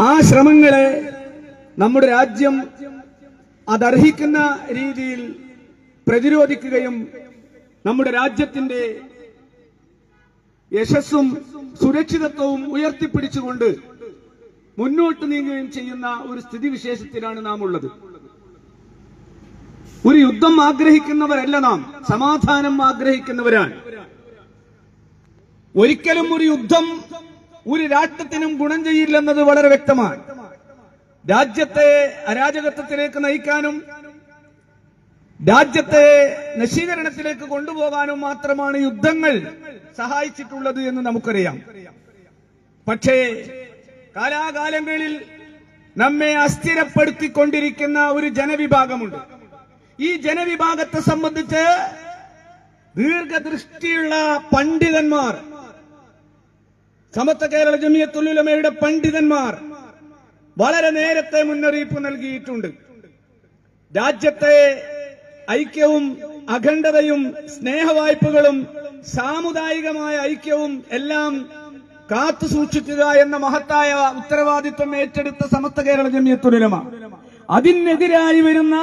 ആ ശ്രമങ്ങളെ നമ്മുടെ രാജ്യം അതർഹിക്കുന്ന രീതിയിൽ പ്രതിരോധിക്കുകയും നമ്മുടെ രാജ്യത്തിന്റെ യശസ്സും സുരക്ഷിതത്വവും ഉയർത്തിപ്പിടിച്ചുകൊണ്ട് മുന്നോട്ട് നീങ്ങുകയും ചെയ്യുന്ന ഒരു സ്ഥിതിവിശേഷത്തിലാണ് നാം ഉള്ളത് ഒരു യുദ്ധം ആഗ്രഹിക്കുന്നവരല്ല നാം സമാധാനം ആഗ്രഹിക്കുന്നവരാണ്. ഒരിക്കലും ഒരു യുദ്ധം ഒരു രാഷ്ട്രത്തിനും ഗുണം ചെയ്യില്ലെന്നത് വളരെ വ്യക്തമാണ്. രാജ്യത്തെ അരാജകത്വത്തിലേക്ക് നയിക്കാനും രാജ്യത്തെ നശീകരണത്തിലേക്ക് കൊണ്ടുപോകാനും മാത്രമാണ് യുദ്ധങ്ങൾ സഹായിച്ചിട്ടുള്ളത് എന്ന് നമുക്കറിയാം. പക്ഷേ കാലാകാലങ്ങളിൽ നമ്മെ അസ്ഥിരപ്പെടുത്തിക്കൊണ്ടിരിക്കുന്ന ഒരു ജനവിഭാഗമുണ്ട്. ഈ ജനവിഭാഗത്തെ സംബന്ധിച്ച് ദീർഘദൃഷ്ടിയുള്ള പണ്ഡിതന്മാർ സമത്വ കേരള ജമിയത്തുലുലമയുടെ പണ്ഡിതന്മാർ വളരെ നേരത്തെ മുന്നറിയിപ്പ് നൽകിയിട്ടുണ്ട്. രാജ്യത്തെ ഐക്യവും അഖണ്ഡതയും സ്നേഹവായ്പകളും സാമുദായികമായ ഐക്യവും എല്ലാം കാത്തു സൂക്ഷിക്കുക എന്ന മഹത്തായ ഉത്തരവാദിത്വം ഏറ്റെടുത്ത സമസ്ത കേരള ജമിയത്തുലമ അതിനെതിരായി വരുന്ന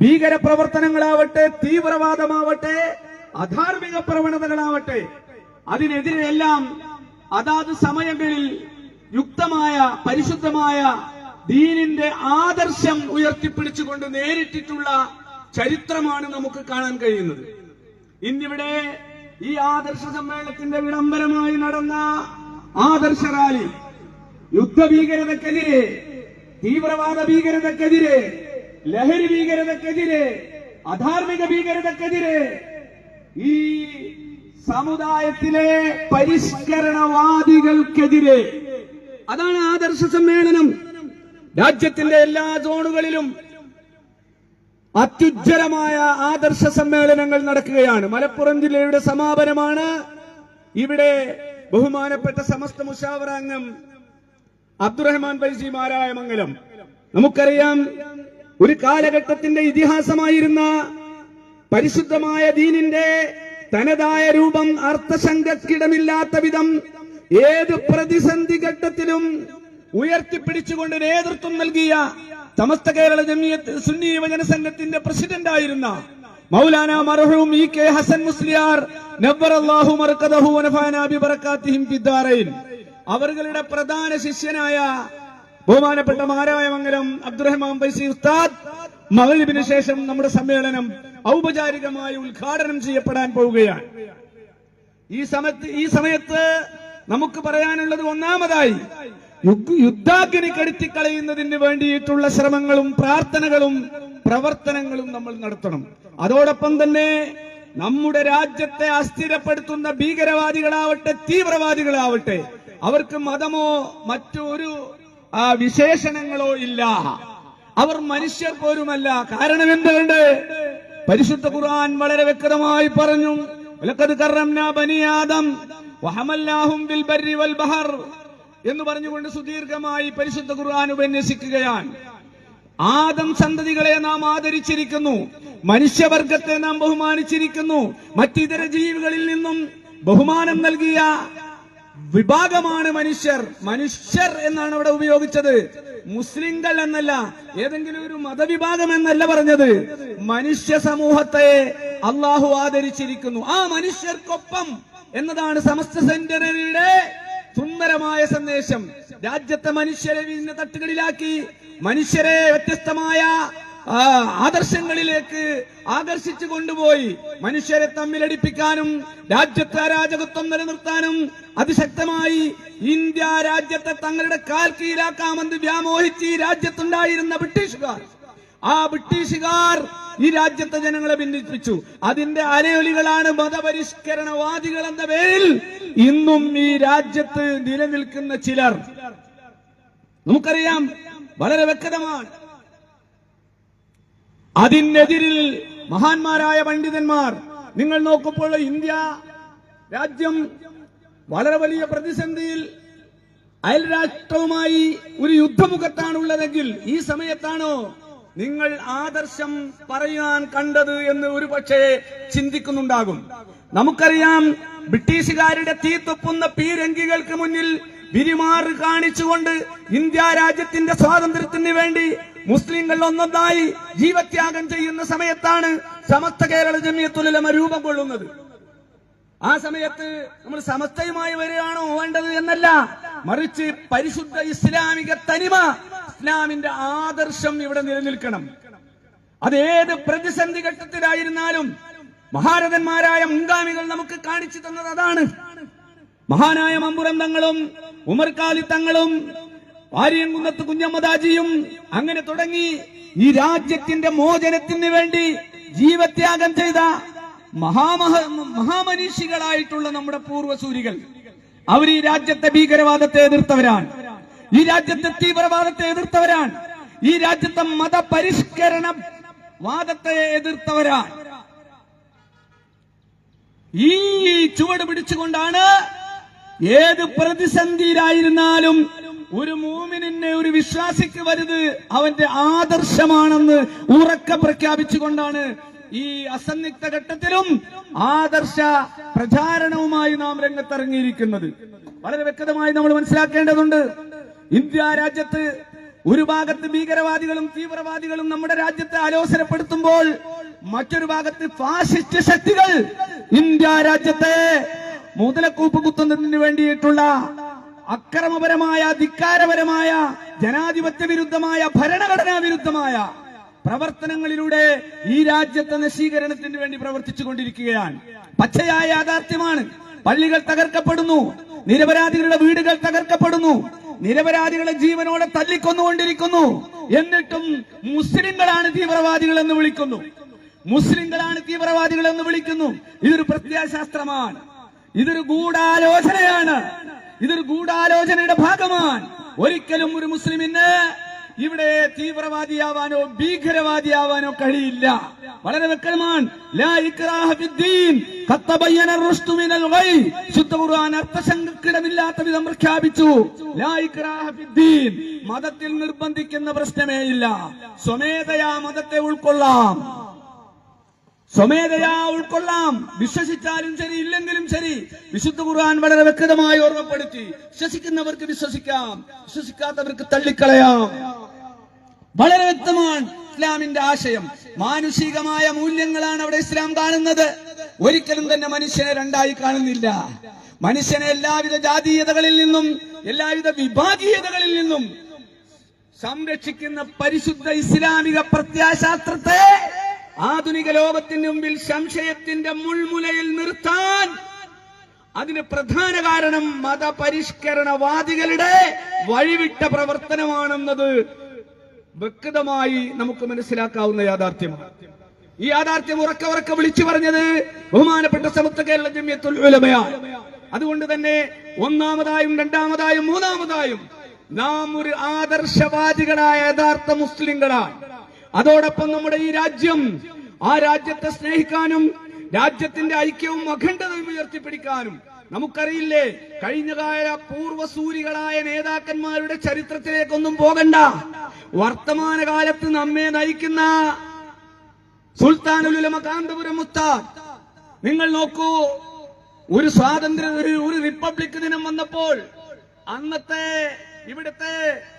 ഭീകര പ്രവർത്തനങ്ങളാവട്ടെ തീവ്രവാദമാവട്ടെ അധാർമിക പ്രവണതകളാവട്ടെ അതിനെതിരെയെല്ലാം അതാത് സമയങ്ങളിൽ യുക്തമായ പരിശുദ്ധമായ ദീനിന്റെ ആദർശം ഉയർത്തിപ്പിടിച്ചുകൊണ്ട് നേരിട്ടിട്ടുള്ള ചരിത്രമാണ് നമുക്ക് കാണാൻ കഴിയുന്നത്. ഇന്നിവിടെ ഈ ആദർശ സമ്മേളനത്തിന്റെ വിളംബരമായി നടന്ന ആദർശ റാലി യുദ്ധഭീകരതക്കെതിരെ തീവ്രവാദ ഭീകരതക്കെതിരെ ലഹരി ഭീകരതക്കെതിരെ അധാർമിക ഭീകരതക്കെതിരെ ഈ സമുദായത്തിലെ പരിഷ്കരണവാദികൾക്കെതിരെ അതാണ് ആദർശ സമ്മേളനം. രാജ്യത്തിന്റെ എല്ലാ സോണുകളിലും അത്യുജ്വലമായ ആദർശ സമ്മേളനങ്ങൾ നടക്കുകയാണ്. മലപ്പുറം ജില്ലയുടെ സമാപനമാണ്. ഇവിടെ ബഹുമാനപ്പെട്ട സമസ്ത മുഷാവറാംഗം അബ്ദുറഹ്മാൻ മാരായ മംഗലം. നമുക്കറിയാം ഒരു കാലഘട്ടത്തിന്റെ ഇതിഹാസമായിരുന്ന പരിശുദ്ധമായ ദീനിന്റെ തനതായ രൂപം അർത്ഥശങ്കക്കിടമില്ലാത്ത വിധം ഏത് പ്രതിസന്ധി ഘട്ടത്തിലും ഉയർത്തിപ്പിടിച്ചുകൊണ്ട് നേതൃത്വം നൽകിയ സമസ്ത കേരള ജമിയത്ത് സുന്നി യുവജന സംഘത്തിന്റെ പ്രസിഡന്റ് ആയിരുന്ന മൗലാന മർഹൂം ഇ കെ ഹസൻ മുസ്ലിയാർ നബ്ബർ അല്ലാഹു മർക്കദഹു വനഫാന ബിബറകാത്തിഹിം ഫിദ്ദാറൈൻ. അവരുടെ പ്രധാന ശിഷ്യനായ ബഹുമാനപ്പെട്ട മാരായ മംഗലം അബ്ദുറഹ്മാൻ ഫൈസി ഉസ്താദ് മകരിബിന് ശേഷം നമ്മുടെ സമ്മേളനം ഔപചാരികമായി ഉദ്ഘാടനം ചെയ്യപ്പെടാൻ പോവുകയാണ്. ഈ സമയത്ത് ഈ സമയത്ത് നമുക്ക് പറയാനുള്ളത് ഒന്നാമതായി യുദ്ധാഗ്നി കെടുത്തിക്കളയുന്നതിന് വേണ്ടിയിട്ടുള്ള ശ്രമങ്ങളും പ്രാർത്ഥനകളും പ്രവർത്തനങ്ങളും നമ്മൾ നടത്തണം. അതോടൊപ്പം തന്നെ നമ്മുടെ രാജ്യത്തെ അസ്ഥിരപ്പെടുത്തുന്ന ഭീകരവാദികളാവട്ടെ തീവ്രവാദികളാവട്ടെ അവർക്ക് മതമോ മറ്റൊരു വിശേഷണങ്ങളോ ഇല്ല. അവർ മനുഷ്യർ പോലുമല്ല. കാരണം എന്തുകൊണ്ട്? പരിശുദ്ധ ഖുർആൻ വളരെ വ്യക്തമായി പറഞ്ഞു. "വലഖദ് കറംനാ ബനി ആദം വഹമൽനാഹും വൽ ബഹർ എന്ന് പറഞ്ഞുകൊണ്ട് സുദീർഘമായി പരിശുദ്ധ ഖുർആൻ ഉപന്യസിക്കുകയാണ്. ആദം സന്തതികളെ നാം ആദരിച്ചിരിക്കുന്നു മനുഷ്യവർഗത്തെ നാം ബഹുമാനിച്ചിരിക്കുന്നു മറ്റിതര ജീവികളിൽ നിന്നും ബഹുമാനം നൽകിയ വിഭാഗമാണ് മനുഷ്യർ. മനുഷ്യർ എന്നാണ് അവിടെ ഉപയോഗിച്ചത്. മുസ്ലിങ്ങൾ എന്നല്ല ഏതെങ്കിലും ഒരു മതവിഭാഗം എന്നല്ല പറഞ്ഞത്. മനുഷ്യ സമൂഹത്തെ അള്ളാഹു ആദരിച്ചിരിക്കുന്നു. ആ മനുഷ്യർക്കൊപ്പം എന്നതാണ് സമസ്ത സെന്ററിയുടെ സുന്ദരമായ സന്ദേശം. രാജ്യത്തെ മനുഷ്യരെ വീടിന്റെ തട്ടുകളിലാക്കി മനുഷ്യരെ വ്യത്യസ്തമായ ആദർശങ്ങളിലേക്ക് ആകർഷിച്ചു കൊണ്ടുപോയി. മനുഷ്യരെ തമ്മിലടിപ്പിക്കാനും രാജ്യത്തെ അരാജകത്വം നിലനിർത്താനും അതിശക്തമായി ഇന്ത്യ രാജ്യത്തെ തങ്ങളുടെ കാൽ കീഴാക്കാമെന്ന് വ്യാമോഹിച്ച് ഈ രാജ്യത്തുണ്ടായിരുന്ന ബ്രിട്ടീഷുകാർ. ആ ബ്രിട്ടീഷുകാർ ഈ രാജ്യത്തെ ജനങ്ങളെ ഭിന്നിപ്പിച്ചു. അതിന്റെ അലയൊലികളാണ് മതപരിഷ്കരണവാദികൾ എന്ന പേരിൽ ഇന്നും ഈ രാജ്യത്ത് നിലനിൽക്കുന്ന ചിലർ. നമുക്കറിയാം വളരെ വ്യക്തമാണ്. അതിനെതിരിൽ മഹാന്മാരായ പണ്ഡിതന്മാർ നിങ്ങൾ നോക്കുമ്പോൾ ഇന്ത്യ രാജ്യം വളരെ വലിയ പ്രതിസന്ധിയിൽ അയൽരാഷ്ട്രവുമായി ഒരു യുദ്ധമുഖത്താണുള്ളതെങ്കിൽ ഈ സമയത്താണോ നിങ്ങൾ ആദർശം പറയാൻ കണ്ടത് എന്ന് ഒരു പക്ഷേ ചിന്തിക്കുന്നുണ്ടാകും. നമുക്കറിയാം ബ്രിട്ടീഷുകാരുടെ തീ തുപ്പുന്ന പീരങ്കികൾക്ക് മുന്നിൽ വിരിമാറ് കാണിച്ചുകൊണ്ട് ഇന്ത്യ രാജ്യത്തിന്റെ സ്വാതന്ത്ര്യത്തിന് വേണ്ടി മുസ്ലിങ്ങൾ ഒന്നൊന്നായി ജീവത്യാഗം ചെയ്യുന്ന സമയത്താണ് സമസ്ത കേരള ജമിയത്തുലമ രൂപം കൊള്ളുന്നത്. ആ സമയത്ത് നമ്മൾ സമസ്തയുമായി വരികയാണോ വേണ്ടത് എന്നല്ല മറിച്ച് പരിശുദ്ധ ഇസ്ലാമിക തനിമ ഇസ്ലാമിന്റെ ആദർശം ഇവിടെ നിലനിൽക്കണം. അത് ഏത് പ്രതിസന്ധി ഘട്ടത്തിലായിരുന്നാലും മഹാരഥന്മാരായ മുൻഗാമികൾ നമുക്ക് കാണിച്ചു തന്നത് അതാണ്. മഹാനായ മമ്പുരന്തങ്ങളും തങ്ങളും ഉമർക്കാലി തങ്ങളും വാര്യംകുന്നത്ത് കുഞ്ഞമ്മദാജിയും അങ്ങനെ തുടങ്ങി ഈ രാജ്യത്തിന്റെ മോചനത്തിന് വേണ്ടി ജീവത്യാഗം ചെയ്ത മഹാമഹ മഹാമനീഷികളായിട്ടുള്ള നമ്മുടെ പൂർവസൂരികൾ. അവർ ഈ രാജ്യത്തെ ഭീകരവാദത്തെ എതിർത്തവരാണ്. ഈ രാജ്യത്തെ തീവ്രവാദത്തെ എതിർത്തവരാണ്. ഈ രാജ്യത്തെ മതപരിഷ്കരണ വാദത്തെ എതിർത്തവരാണ്. ഈ ചുവട് പിടിച്ചുകൊണ്ടാണ് ഏത് പ്രതിസന്ധിയിലായിരുന്നാലും ഒരു മൂമിനെ ഒരു വിശ്വാസിക്ക് വരുത് അവന്റെ ആദർശമാണെന്ന് ഉറക്ക പ്രഖ്യാപിച്ചുകൊണ്ടാണ് ഈ അസന്നിഗ്ധ ഘട്ടത്തിലും ആദർശ പ്രചാരണവുമായി നാം രംഗത്തിറങ്ങിയിരിക്കുന്നത്. വളരെ വ്യക്തമായി നമ്മൾ മനസ്സിലാക്കേണ്ടതുണ്ട്. ഇന്ത്യ രാജ്യത്ത് ഒരു ഭാഗത്ത് ഭീകരവാദികളും തീവ്രവാദികളും നമ്മുടെ രാജ്യത്തെ ആലോചനപ്പെടുത്തുമ്പോൾ മറ്റൊരു ഭാഗത്ത് ഫാസിസ്റ്റ് ശക്തികൾ ഇന്ത്യ രാജ്യത്തെ മുതലക്കൂപ്പ് കുത്തുന്നതിന് വേണ്ടിയിട്ടുള്ള അക്രമപരമായ ധിക്കാരപരമായ ജനാധിപത്യ വിരുദ്ധമായ ഭരണഘടനാ വിരുദ്ധമായ പ്രവർത്തനങ്ങളിലൂടെ ഈ രാജ്യത്തെ നശീകരണത്തിന് വേണ്ടി പ്രവർത്തിച്ചു കൊണ്ടിരിക്കുകയാണ്. പച്ചയായ യാഥാർത്ഥ്യമാണ്. പള്ളികൾ തകർക്കപ്പെടുന്നു. നിരപരാധികളുടെ വീടുകൾ തകർക്കപ്പെടുന്നു. നിരപരാധികളെ ജീവനോടെ തല്ലിക്കൊന്നുകൊണ്ടിരിക്കുന്നു. എന്നിട്ടും മുസ്ലിങ്ങളാണ് തീവ്രവാദികൾ എന്ന് വിളിക്കുന്നു. മുസ്ലിങ്ങളാണ് തീവ്രവാദികൾ എന്ന് വിളിക്കുന്നു. ഇതൊരു പ്രത്യാശാസ്ത്രമാണ് ഇതൊരു ഗൂഢാലോചനയാണ്. ഇതൊരു ഗൂഢാലോചനയുടെ ഭാഗമാണ്. ഒരിക്കലും ഒരു മുസ്ലിമിന് ഇവിടെ തീവ്രവാദിയാവാനോ ഭീകരവാദിയാവാനോ കഴിയില്ല. വളരെ വ്യക്തമാണ്. അർത്ഥശങ്കിടമില്ലാത്ത വിധം പ്രഖ്യാപിച്ചു. മതത്തിൽ നിർബന്ധിക്കുന്ന പ്രശ്നമേ ഇല്ല സ്വമേധയാ മതത്തെ ഉൾക്കൊള്ളാം. സ്വമേധയാ ഉൾക്കൊള്ളാം. വിശ്വസിച്ചാലും ശരി ഇല്ലെങ്കിലും ശരി. വിശുദ്ധ ഖുർആൻ വളരെ വ്യക്തമായി ഓർമ്മപ്പെടുത്തി. വിശ്വസിക്കുന്നവർക്ക് വിശ്വസിക്കാം. വിശ്വസിക്കാത്തവർക്ക് തള്ളിക്കളയാം. വളരെ വ്യക്തമാണ് ഇസ്ലാമിന്റെ ആശയം. മാനുഷികമായ മൂല്യങ്ങളാണ് അവിടെ ഇസ്ലാം കാണുന്നത്. ഒരിക്കലും തന്നെ മനുഷ്യനെ രണ്ടായി കാണുന്നില്ല. മനുഷ്യനെ എല്ലാവിധ ജാതീയതകളിൽ നിന്നും എല്ലാവിധ വിഭാഗീയതകളിൽ നിന്നും സംരക്ഷിക്കുന്ന പരിശുദ്ധ ഇസ്ലാമിക പ്രത്യാശാസ്ത്രത്തെ ആധുനിക ലോകത്തിന് മുമ്പിൽ സംശയത്തിന്റെ മുൾമുലയിൽ നിർത്താൻ അതിന് പ്രധാന കാരണം മതപരിഷ്കരണവാദികളുടെ വഴിവിട്ട പ്രവർത്തനമാണെന്നത് വ്യക്തമായി നമുക്ക് മനസ്സിലാക്കാവുന്ന യാഥാർത്ഥ്യമാണ്. ഈ യാഥാർത്ഥ്യം ഉറക്കെ ഉറക്കെ വിളിച്ചു പറഞ്ഞത് ബഹുമാനപ്പെട്ട സമത്വ കേരള ജമ്യത്തുൽ ഉലമയാണ്. അതുകൊണ്ട് തന്നെ ഒന്നാമതായും രണ്ടാമതായും മൂന്നാമതായും നാം ഒരു ആദർശവാദികളായ യഥാർത്ഥ മുസ്ലിങ്ങളാണ്. അതോടൊപ്പം നമ്മുടെ ഈ രാജ്യം ആ രാജ്യത്തെ സ്നേഹിക്കാനും രാജ്യത്തിന്റെ ഐക്യവും അഖണ്ഡതയും ഉയർത്തിപ്പിടിക്കാനും നമുക്കറിയില്ലേ കഴിഞ്ഞകാല പൂർവസൂരികളായ നേതാക്കന്മാരുടെ ചരിത്രത്തിലേക്കൊന്നും പോകണ്ട. വർത്തമാനകാലത്ത് നമ്മെ നയിക്കുന്ന സുൽത്താനുലുലമ കാന്തപുരം മുസ്താദ് നിങ്ങൾ നോക്കൂ ഒരു സ്വാതന്ത്ര്യ ഒരു റിപ്പബ്ലിക് ദിനം വന്നപ്പോൾ അന്നത്തെ ഇവിടുത്തെ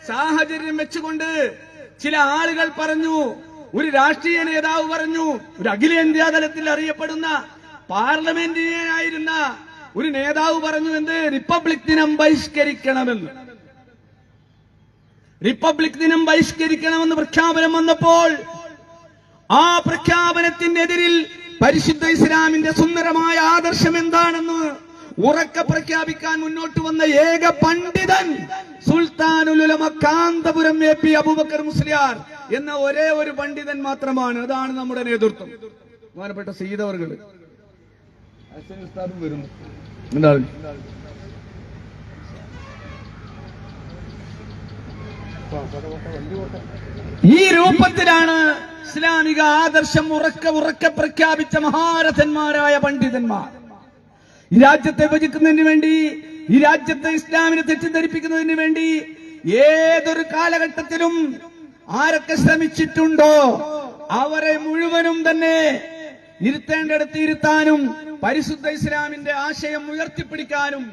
സാഹചര്യം വെച്ചുകൊണ്ട് ചില ആളുകൾ പറഞ്ഞു ഒരു രാഷ്ട്രീയ നേതാവ് പറഞ്ഞു ഒരു അഖിലേന്ത്യാ തലത്തിൽ അറിയപ്പെടുന്ന പാർലമെന്റിനായിരുന്ന ഒരു നേതാവ് പറഞ്ഞു എന്ത്? റിപ്പബ്ലിക് ദിനം ബഹിഷ്കരിക്കണമെന്ന്. റിപ്പബ്ലിക് ദിനം ബഹിഷ്കരിക്കണമെന്ന് പ്രഖ്യാപനം വന്നപ്പോൾ ആ പ്രഖ്യാപനത്തിനെതിരിൽ പരിശുദ്ധ ഇസ്ലാമിന്റെ സുന്ദരമായ ആദർശം എന്താണെന്ന് ഉറക്കെ പ്രഖ്യാപിക്കാൻ മുന്നോട്ട് വന്ന ഏക പണ്ഡിതൻ സുൽത്താനുലുലമ കാന്തപുരം എ പി അബൂബക്കർ മുസ്ലിയാർ എന്ന ഒരേ ഒരു പണ്ഡിതൻ മാത്രമാണ്. അതാണ് നമ്മുടെ നേതൃത്വം. ബഹുമാനപ്പെട്ട സീതവർകൾ ഈ രൂപത്തിലാണ് ഇസ്ലാമിക ആദർശം ഉറക്ക ഉറക്ക പ്രഖ്യാപിച്ച മഹാരഥന്മാരായ പണ്ഡിതന്മാർ. ഈ രാജ്യത്തെ വിഭജിക്കുന്നതിന് വേണ്ടി ഈ രാജ്യത്തെ ഇസ്ലാമിനെ തെറ്റിദ്ധരിപ്പിക്കുന്നതിന് വേണ്ടി ഏതൊരു കാലഘട്ടത്തിലും ആരൊക്കെ ശ്രമിച്ചിട്ടുണ്ടോ അവരെ മുഴുവനും തന്നെ ഇരുത്തേണ്ടടുത്ത് ഇരുത്താനും പരിശുദ്ധ ഇസ്ലാമിന്റെ ആശയം ഉയർത്തിപ്പിടിക്കാനും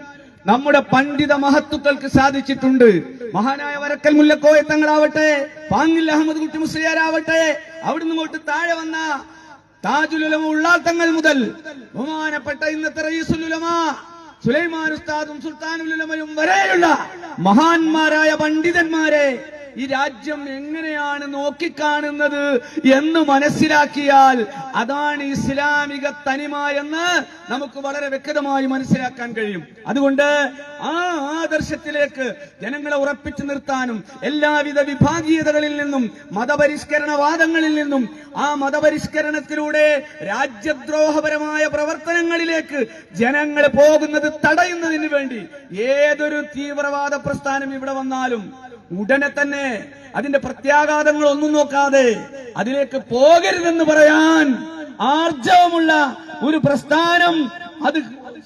നമ്മുടെ പണ്ഡിത മഹത്വക്കൾക്ക് സാധിച്ചിട്ടുണ്ട്. മഹാനായ വരക്കൽ മുല്ലക്കോയ തങ്ങളാവട്ടെ പാങ്ങിൽ അഹമ്മദ് കുട്ടി മുസ്ലിയാരാവട്ടെ അവിടുന്ന് ഇങ്ങോട്ട് താഴെ വന്ന താജുലുലമ ഉള്ളാത്തങ്ങൾ മുതൽ ബഹുമാനപ്പെട്ട ഇന്നത്തെ റയീസുലുലമ സുലൈമാൻ ഉസ്താദും സുൽത്താനുലുലമയും വരെയുള്ള മഹാന്മാരായ പണ്ഡിതന്മാരെ ഈ രാജ്യം എങ്ങനെയാണ് നോക്കിക്കാണുന്നത് എന്ന് മനസ്സിലാക്കിയാൽ അതാണ് ഇസ്ലാമിക തനിമ എന്ന് നമുക്ക് വളരെ വ്യക്തമായി മനസ്സിലാക്കാൻ കഴിയും. അതുകൊണ്ട് ആ ആദർശത്തിലേക്ക് ജനങ്ങളെ ഉറപ്പിച്ചു നിർത്താനും എല്ലാവിധ വിഭാഗീയതകളിൽ നിന്നും മതപരിഷ്കരണവാദങ്ങളിൽ നിന്നും ആ മതപരിഷ്കരണത്തിലൂടെ രാജ്യദ്രോഹപരമായ പ്രവർത്തനങ്ങളിലേക്ക് ജനങ്ങൾ പോകുന്നത് തടയുന്നതിന് വേണ്ടി ഏതൊരു തീവ്രവാദ പ്രസ്ഥാനം ഇവിടെ വന്നാലും ഉടനെ തന്നെ അതിന്റെ പ്രത്യാഘാതങ്ങൾ ഒന്നും നോക്കാതെ അതിലേക്ക് പോകരുതെന്ന് പറയാൻ ആർജവമുള്ള ഒരു പ്രസ്ഥാനം അത്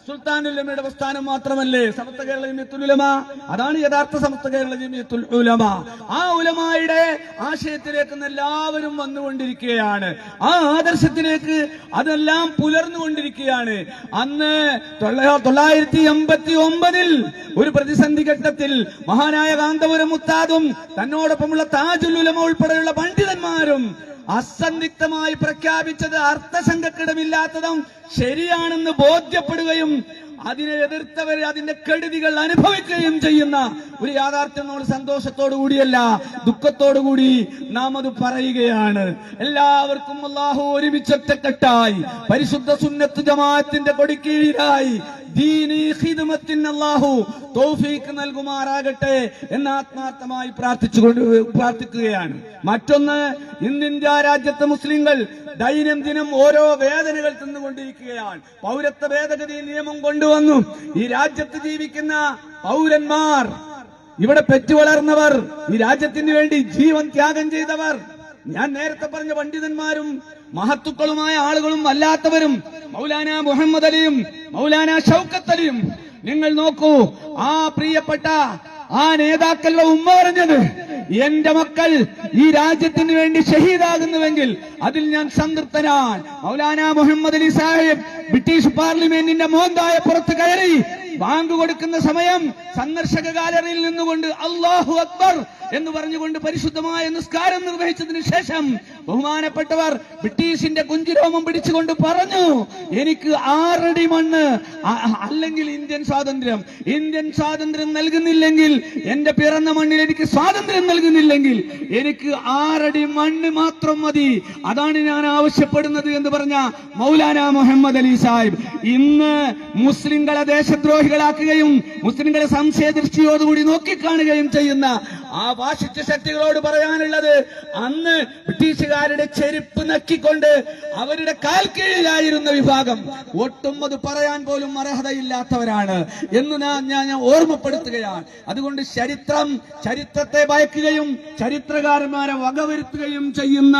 സുൽത്താനുലമയുടെ പ്രസ്ഥാനം മാത്രമല്ലേ? സമസ്ത കേരള ജമിയത്തുൽ ഉലമ. അതാണ് യഥാർത്ഥ സമസ്ത കേരള ജമിയത്തുൽ ഉലമ. ആ ഉലമായുടെ ആശയത്തിലേക്ക് എല്ലാവരും വന്നുകൊണ്ടിരിക്കുകയാണ്. ആ ആദർശത്തിലേക്ക് അതെല്ലാം പുലർന്നുകൊണ്ടിരിക്കുകയാണ്. അന്ന് തൊള്ള- തൊള്ളായിരത്തി എൺപത്തി ഒമ്പതിൽ ഒരു പ്രതിസന്ധി ഘട്ടത്തിൽ മഹാനായ കാന്തപുരം മുത്താദും തന്നോടൊപ്പമുള്ള താജുൽ ഉലമ ഉൾപ്പെടെയുള്ള പണ്ഡിതന്മാരും അസന്ദിഗ്ധമായി പ്രഖ്യാപിച്ചത് അർത്ഥസംഘക്കിടമില്ലാത്തതും ശരിയാണെന്ന് ബോധ്യപ്പെടുകയും അതിനെ എതിർത്തവർ അതിന്റെ കെടുതികൾ അനുഭവിക്കുകയും ചെയ്യുന്ന ഒരു യാഥാർത്ഥ്യം നമ്മൾ സന്തോഷത്തോടു കൂടിയല്ല ദുഃഖത്തോടു കൂടി നാം അത് പറയുകയാണ്. എല്ലാവർക്കും അള്ളാഹു ഒരുമിച്ചൊറ്റക്കെട്ടായി. പരിശുദ്ധ സുന്നത്ത് ജമാഅത്തിന്റെ കൊടിക്കീഴിലായി. ദീനീ ഹിദ്മത്തിന് അല്ലാഹു തൗഫീക്ക് നൽകുമാറാകട്ടെ എന്ന് ആത്മാർത്ഥമായി പ്രാർത്ഥിച്ചുകൊണ്ട് പ്രാർത്ഥിക്കുകയാണ്. മറ്റൊന്ന് ഇന്ന് ഇന്ത്യ രാജ്യത്തെ മുസ്ലിങ്ങൾ ദൈനംദിനം ഓരോ വേദനകൾ തിന്നുകൊണ്ടിരിക്കുകയാണ്. പൗരത്വ ഭേദഗതി നിയമം കൊണ്ടുവന്നു. ഈ രാജ്യത്ത് ജീവിക്കുന്ന പൗരന്മാർ ഇവിടെ പെറ്റുവളർന്നവർ ഈ രാജ്യത്തിന് വേണ്ടി ജീവൻ ത്യാഗം ചെയ്തവർ ഞാൻ നേരത്തെ പറഞ്ഞ പണ്ഡിതന്മാരും മഹത്തുക്കളുമായ ആളുകളും അല്ലാത്തവരും മൗലാന മുഹമ്മദ് അലിയും മൗലാന ഷൗക്കത്ത് അലിയും നിങ്ങൾ നോക്കൂ ആ പ്രിയപ്പെട്ട ആ നേതാക്കളുടെ ഉമ്മ പറഞ്ഞത്. എന്റെ മക്കൾ ഈ രാജ്യത്തിന് വേണ്ടി ഷഹീദാകുന്നുവെങ്കിൽ അതിൽ ഞാൻ സംതൃപ്തനാണ്. മൗലാന മുഹമ്മദ് അലി സാഹിബ് ബ്രിട്ടീഷ് പാർലമെന്റിന്റെ മോന്തായ പുറത്ത് കയറി ബാങ്ക് കൊടുക്കുന്ന സമയം സന്ദർശക ഗാലറിയിൽ നിന്നുകൊണ്ട് അള്ളാഹു അക്ബർ എന്ന് പറഞ്ഞുകൊണ്ട് പരിശുദ്ധമായ നിസ്കാരം നിർവഹിച്ചതിന് ശേഷം ബഹുമാനപ്പെട്ടവർ ബ്രിട്ടീഷിന്റെ കുഞ്ചിരോമം പിടിച്ചുകൊണ്ട് പറഞ്ഞു എനിക്ക് ആറടി മണ്ണ് അല്ലെങ്കിൽ ഇന്ത്യൻ സ്വാതന്ത്ര്യം. ഇന്ത്യൻ സ്വാതന്ത്ര്യം നൽകുന്നില്ലെങ്കിൽ എന്റെ പിറന്ന മണ്ണിൽ എനിക്ക് സ്വാതന്ത്ര്യം നൽകുന്നില്ലെങ്കിൽ എനിക്ക് ആറടി മണ്ണ് മാത്രം മതി. അതാണ് ഞാൻ ആവശ്യപ്പെടുന്നത് എന്ന് പറഞ്ഞ മൗലാന മുഹമ്മദ് അലി സാഹിബ്. ഇന്ന് മുസ്ലിങ്ങളെ ദേശദ്രോഹികളാക്കുകയും മുസ്ലിങ്ങളെ സംശയദൃഷ്ടിയോടുകൂടി നോക്കിക്കാണുകയും ചെയ്യുന്ന ആ വാശിച്ച ശക്തികളോട് പറയാനുള്ളത് അന്ന് ബ്രിട്ടീഷുകാരുടെ ചെരുപ്പ് നക്കിക്കൊണ്ട് അവരുടെ കാൽ കീഴിലായിരുന്ന വിഭാഗം ഒട്ടും അത് പറയാൻ പോലും അർഹതയില്ലാത്തവരാണ് എന്ന് ഞാൻ ഞാൻ ഓർമ്മപ്പെടുത്തുകയാണ്. അതുകൊണ്ട് ചരിത്രം ചരിത്രത്തെ ഭയക്കുകയും ചരിത്രകാരന്മാരെ വകവരുത്തുകയും ചെയ്യുന്ന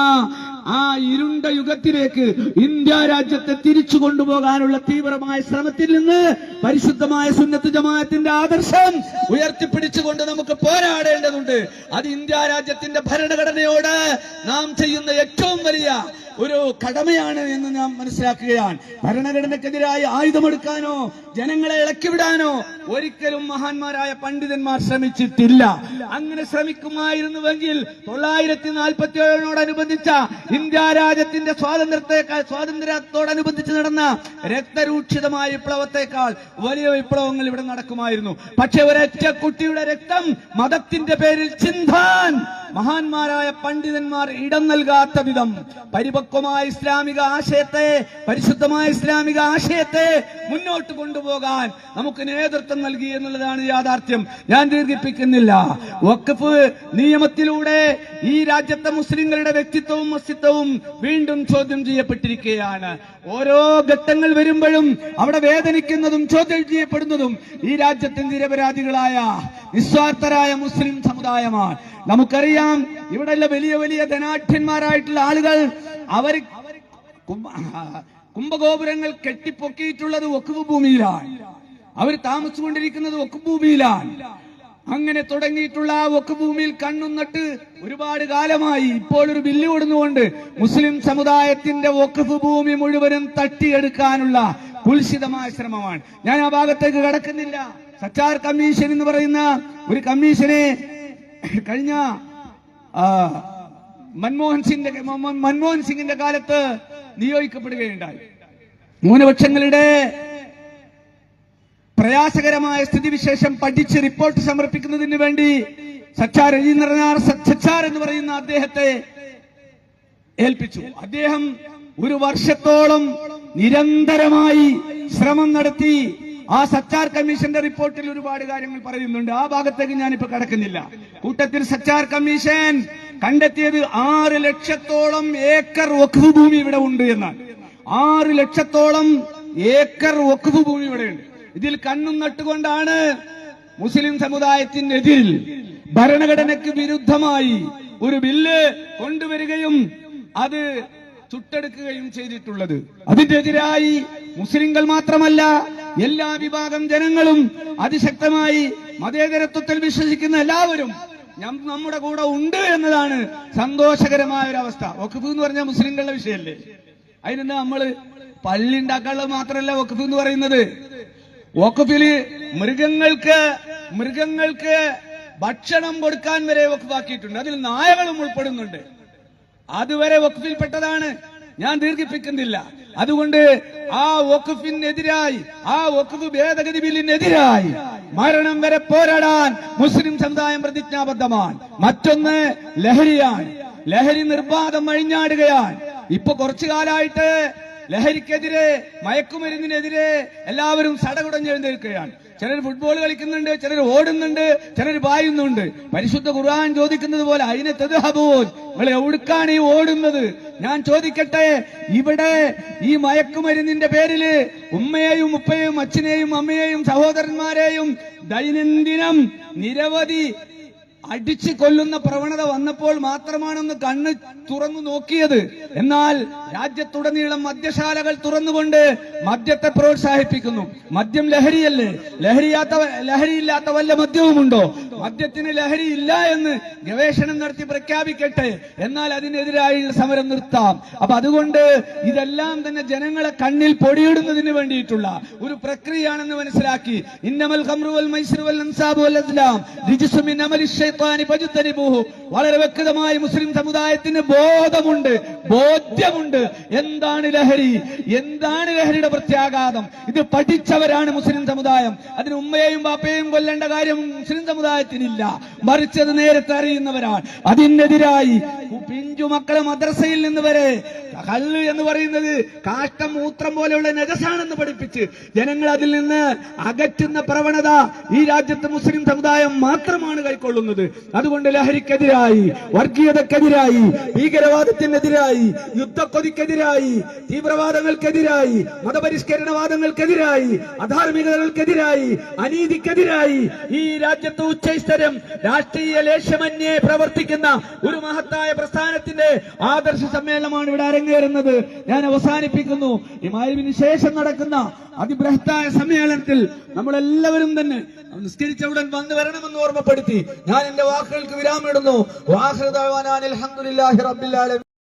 ആ ഇരുണ്ട യുഗത്തിലേക്ക് ഇന്ത്യ രാജ്യത്തെ തിരിച്ചു കൊണ്ടുപോകാനുള്ള തീവ്രമായ ശ്രമത്തിൽ നിന്ന് പരിശുദ്ധമായ സുന്നത്ത് ജമാഅത്തിന്റെ ആദർശം ഉയർത്തിപ്പിടിച്ചുകൊണ്ട് നമുക്ക് പോരാടേണ്ടതുണ്ട്. അത് ഇന്ത്യ രാജ്യത്തിന്റെ ഭരണഘടനയോട് നാം ചെയ്യുന്ന ഏറ്റവും വലിയ ഒരു കടമയാണ് എന്ന് നാം മനസ്സിലാക്കുകയാണ്. ഭരണഘടനക്കെതിരായി ആയുധമെടുക്കാനോ ജനങ്ങളെ ഇളക്കിവിടാനോ ഒരിക്കലും മഹാന്മാരായ പണ്ഡിതന്മാർ ശ്രമിച്ചിട്ടില്ല. അങ്ങനെ ശ്രമിക്കുമായിരുന്നുവെങ്കിൽ തൊള്ളായിരത്തി നാൽപ്പത്തി ഏഴിനോടനുബന്ധിച്ച ഇന്ത്യ രാജ്യത്തിന്റെ സ്വാതന്ത്ര്യത്തെക്കാൾ സ്വാതന്ത്ര്യത്തോടനുബന്ധിച്ച് നടന്ന രക്തരൂക്ഷിതമായ വിപ്ലവത്തെക്കാൾ വലിയ വിപ്ലവങ്ങൾ ഇവിടെ നടക്കുമായിരുന്നു. പക്ഷെ ഒരൊറ്റ കുട്ടിയുടെ രക്തം മതത്തിന്റെ പേരിൽ ചിന്താൻ മഹാന്മാരായ പണ്ഡിതന്മാർ ഇടം നൽകാത്ത വിധം പരിപക്വമായ ഇസ്ലാമിക ആശയത്തെ പരിശുദ്ധമായ ഇസ്ലാമിക ആശയത്തെ മുന്നോട്ട് കൊണ്ടുപോകാൻ നമുക്ക് നേതൃത്വം നൽകി എന്നുള്ളതാണ് യാഥാർത്ഥ്യം. ഞാൻ ദീർഘിപ്പിക്കുന്നില്ല. വക്കഫ് നിയമത്തിലൂടെ ഈ രാജ്യത്തെ മുസ്ലിങ്ങളുടെ വ്യക്തിത്വവും അസ്തിത്വവും വീണ്ടും ചോദ്യം ചെയ്യപ്പെട്ടിരിക്കുകയാണ്. ഓരോ ഘട്ടങ്ങൾ വരുമ്പോഴും അവിടെ വേദനിക്കുന്നതും ചോദ്യം ചെയ്യപ്പെടുന്നതും ഈ രാജ്യത്തെ നിരപരാധികളായ നിസ്വാർത്ഥരായ മുസ്ലിം സമുദായമാണ്. നമുക്കറിയാം ഇവിടെയുള്ള വലിയ വലിയ ധനാഠ്യന്മാരായിട്ടുള്ള ആളുകൾ അവർ കുംഭ- കുംഭഗോപുരങ്ങൾ കെട്ടിപ്പൊക്കിയിട്ടുള്ളത് ഒക്കുവ് ഭൂമിയിലാണ്. അവർ താമസിച്ചുകൊണ്ടിരിക്കുന്നത് ഒക്കുവ് ഭൂമിയിലാണ്. അങ്ങനെ തുടങ്ങിയിട്ടുള്ള ആ ഒക്കുഭൂമിയിൽ ഭൂമിയിൽ കണ്ണും ഒരുപാട് കാലമായി ഇപ്പോൾ ഒരു ബില്ല് കൊടുന്നുകൊണ്ട് മുസ്ലിം സമുദായത്തിന്റെ വഖഫ് ഭൂമി മുഴുവനും തട്ടിയെടുക്കാനുള്ള കുൽസിതമായ ശ്രമമാണ്. ഞാൻ ആ ഭാഗത്തേക്ക് കടക്കുന്നില്ല. സച്ചാർ കമ്മീഷൻ എന്ന് പറയുന്ന ഒരു കമ്മീഷനെ കഴിഞ്ഞ മൻമോഹൻ സിംഗിന്റെ മൻമോഹൻ സിംഗിന്റെ കാലത്ത് നിയോഗിക്കപ്പെടുകയുണ്ടായി. ന്യൂനപക്ഷങ്ങളുടെ പ്രയാസകരമായ സ്ഥിതിവിശേഷം പഠിച്ച് റിപ്പോർട്ട് സമർപ്പിക്കുന്നതിന് വേണ്ടി സച്ചാർ രജീന്ദ്രനാർ സച്ചാർ എന്ന് പറയുന്ന അദ്ദേഹത്തെ ഏൽപ്പിച്ചു. അദ്ദേഹം ഒരു വർഷത്തോളം നിരന്തരമായി ശ്രമം നടത്തി ആ സച്ചാർ കമ്മീഷന്റെ റിപ്പോർട്ടിൽ ഒരുപാട് കാര്യങ്ങൾ പറയുന്നുണ്ട്. ആ ഭാഗത്തേക്ക് ഞാനിപ്പോ കടക്കുന്നില്ല. കൂട്ടത്തിൽ സച്ചാർ കമ്മീഷൻ കണ്ടെത്തിയത് ആറ് ലക്ഷത്തോളം ഏക്കർ വഖഫ് ഭൂമി ഇവിടെ ഉണ്ട് എന്നാണ്. ആറ് ലക്ഷത്തോളം ഏക്കർ വഖഫ് ഭൂമി ഇവിടെയുണ്ട്. ഇതിൽ കണ്ണും നട്ടുകൊണ്ടാണ് മുസ്ലിം സമുദായത്തിനെതിരിൽ ഭരണഘടനയ്ക്ക് വിരുദ്ധമായി ഒരു ബില്ല് കൊണ്ടുവരികയും അത് ചുട്ടെടുക്കുകയും ചെയ്തിട്ടുള്ളത്. അതിനെതിരായി മുസ്ലിങ്ങൾ മാത്രമല്ല എല്ലാ വിഭാഗം ജനങ്ങളും അതിശക്തമായി മതേതരത്വത്തിൽ വിശ്വസിക്കുന്ന എല്ലാവരും നമ്മുടെ കൂടെ ഉണ്ട് എന്നതാണ് സന്തോഷകരമായ ഒരു അവസ്ഥ. വഖഫ് എന്ന് പറഞ്ഞാൽ മുസ്ലിങ്ങളുടെ വിഷയമല്ലേ? അതിനെന്താ നമ്മൾ പള്ളി ഉണ്ടാക്കാനുള്ളത് മാത്രമല്ല വഖഫ് എന്ന് പറയുന്നത്? വഖഫിൽ മൃഗങ്ങൾക്ക് മൃഗങ്ങൾക്ക് ഭക്ഷണം കൊടുക്കാൻ വരെ വഖഫാക്കിയിട്ടുണ്ട്. അതിൽ നായകളും ഉൾപ്പെടുന്നുണ്ട്. അതുവരെ വഖഫിൽപ്പെട്ടതാണ്. ഞാൻ ദീർഘിപ്പിക്കുന്നില്ല. അതുകൊണ്ട് ആ വഖഫിനെതിരായി ആ വഖഫ് ഭേദഗതി ബില്ലിനെതിരായി മരണം വരെ പോരാടാൻ മുസ്ലിം സമുദായം പ്രതിജ്ഞാബദ്ധമാണ്. മറ്റൊന്ന് ലഹരിയാണ്. ലഹരി നിർബാധം അഴിഞ്ഞാടുകയാണ്. ഇപ്പൊ കുറച്ചു കാലമായിട്ട് ലഹരിക്കെതിരെ മയക്കുമരുന്നിനെതിരെ എല്ലാവരും സടകുടഞ്ഞെഴുന്നേൽക്കുകയാണ് ചിലർ ഫുട്ബോൾ കളിക്കുന്നുണ്ട് ചിലർ ഓടുന്നുണ്ട് ചിലർ പായുന്നുണ്ട് പരിശുദ്ധ ഖുർആൻ ചോദിക്കുന്നത് പോലെ അതിനെ തെതുഹബൂൻ നിങ്ങൾ എവിടുക്കാണ് ഈ ഓടുന്നത്. ഞാൻ ചോദിക്കട്ടെ ഇവിടെ ഈ മയക്കുമരുന്നിന്റെ പേരിൽ ഉമ്മയെയും ഉപ്പയെയും അച്ഛനെയും അമ്മയെയും സഹോദരന്മാരെയും ദൈനംദിനം നിരവധി അടിച്ചു കൊല്ലുന്ന പ്രവണത വന്നപ്പോൾ മാത്രമാണെന്ന് കണ്ണ് തുറന്നു നോക്കിയത്. എന്നാൽ രാജ്യത്തുടനീളം മദ്യശാലകൾ തുറന്നുകൊണ്ട് മദ്യത്തെ പ്രോത്സാഹിപ്പിക്കുന്നു. മദ്യം ലഹരിയല്ലേ? ലഹരിയാത്ത ലഹരിയില്ലാത്ത വല്ല മദ്യവുമുണ്ടോ? മദ്യത്തിന് ലഹരി ഇല്ല എന്ന് ഗവേഷണം നടത്തി പ്രഖ്യാപിക്കട്ടെ. എന്നാൽ അതിനെതിരായുള്ള സമരം നിർത്താം. അപ്പൊ അതുകൊണ്ട് ഇതെല്ലാം തന്നെ ജനങ്ങളെ കണ്ണിൽ പൊടിയിടുന്നതിന് വേണ്ടിയിട്ടുള്ള ഒരു പ്രക്രിയയാണെന്ന് മനസ്സിലാക്കി. ഇന്നമൽ ഖംറു വൽ മൈസിറു വൽ അൻസാബു വൽ അസ്ലാം. വളരെ വ്യക്തമായി മുസ്ലിം സമുദായത്തിന് ബോധമുണ്ട്. ബോധ്യമുണ്ട്. എന്താണ് ലഹരി? എന്താണ് ലഹരിയുടെ പ്രത്യാഘാതം? ഇത് പഠിച്ചവരാണ് മുസ്ലിം സമുദായം. അതിന് ഉമ്മയെയും ബാപ്പയെയും കൊല്ലേണ്ട കാര്യം മുസ്ലിം സമുദായത്തിനില്ല മറിച്ചത് നേരത്തെ അറിയുന്നവരാണ്. അതിനെതിരായി പിഞ്ചു മക്കളെ മദ്രസയിൽ നിന്ന് വരെ കല്ല് എന്ന് പറയുന്നത് കാഷ്ടം മൂത്രം പോലെയുള്ള നജസാണെന്ന് പഠിപ്പിച്ച് ജനങ്ങൾ അതിൽ നിന്ന് അകറ്റുന്ന പ്രവണത ഈ രാജ്യത്തെ മുസ്ലിം സമുദായം മാത്രമാണ് കൈക്കൊള്ളുന്നത്. അതുകൊണ്ട് ലഹരിക്കെതിരായി വർഗീയതക്കെതിരായി ഭീകരവാദത്തിനെതിരായി യുദ്ധക്കൊതിക്കെതിരായി തീവ്രവാദങ്ങൾക്കെതിരായി മതപരിഷ്കരണവാദങ്ങൾക്കെതിരായി അധാർമികതകൾക്കെതിരായി അനീതിക്കെതിരായി ഈ രാജ്യത്ത് ഉച്ചസ്ഥരം രാഷ്ട്രീയ ലേശമന്യേ പ്രവർത്തിക്കുന്ന ഒരു മഹത്തായ പ്രസ്ഥാനത്തിന്റെ ആദർശ സമ്മേളനമാണ് ഇവിടെ അരങ്ങേറുന്നത് ഞാൻ അവസാനിപ്പിക്കുന്നു. ഈ മാലിവിന് ശേഷം നടക്കുന്ന അതിബൃഹത്തായ സമ്മേളനത്തിൽ നമ്മളെല്ലാവരും തന്നെ നിസ്കരിച്ച ഉടൻ വന്നു വരണമെന്ന് ഓർമ്മപ്പെടുത്തി ഞാൻ എന്റെ വാക്കുകൾക്ക് വിരാമിടുന്നു